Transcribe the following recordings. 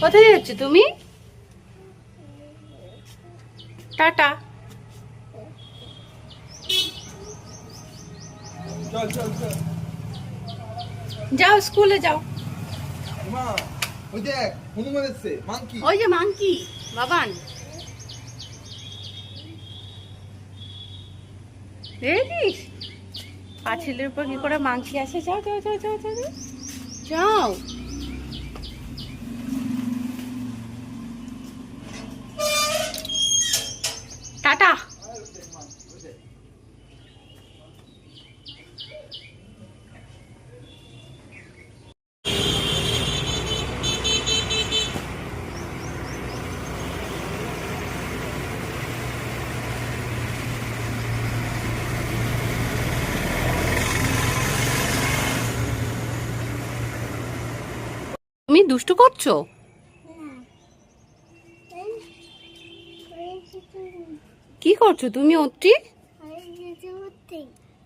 কোথায় যাচ্ছ তুমি? টাটা। যাও স্কুলে যাও। মা ওই দেখ হনুমান এসছে মাংকি। ওই যে মাংকি বাবান। পাঁচিলের উপর কি করে মাংকি আসে? যাও যাও যাও যাও যাও। যাও। যাও টাটা তুমি দুষ্টু করছ? কি করছ তুমি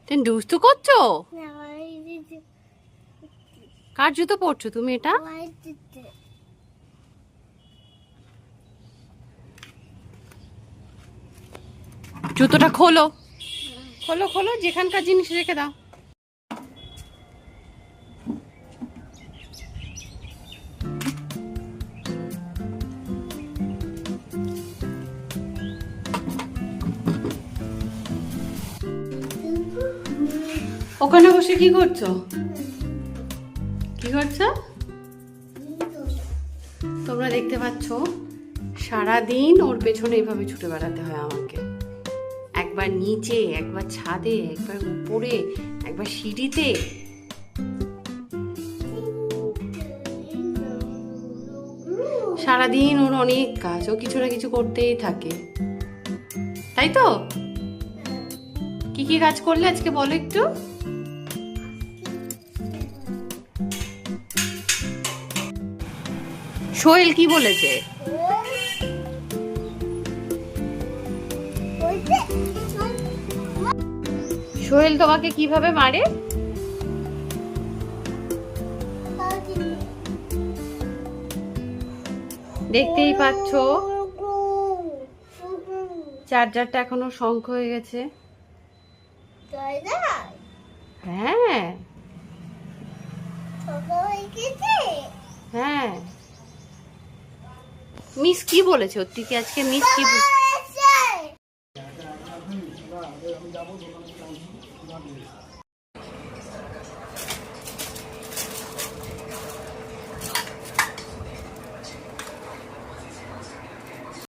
তুমি দুষ্টু করছ? কার জুতো পরছো তুমি এটা? জুতোটা খোলো। খোলো খোলো, যেখানকার জিনিস রেখে দাও। ওখানে বসে কি করছ? কি করছ? তোমরা দেখতে পাচ্ছ, সারাদিন ওর পেছনে এইভাবে ছুটে বেড়াতে হয় আমাকে। একবার নিচে, একবার ছাদে, একবার উপরে, একবার সিঁড়িতে। সারাদিন ওর অনেক কাজ, ও কিছু না কিছু করতেই থাকে। তাই তো? কি কাজ করলে আজকে বলো একটু? সোহেল কি বলেছে? সোহেল তোমাকে কীভাবে মারে? দেখতেই পাচ্ছ। চার্জারটা এখনও শঙ্খ হয়ে গেছে। হ্যাঁ। হ্যাঁ মিস কি বলেছে? ওর থেকে আজকে মিস কি বল-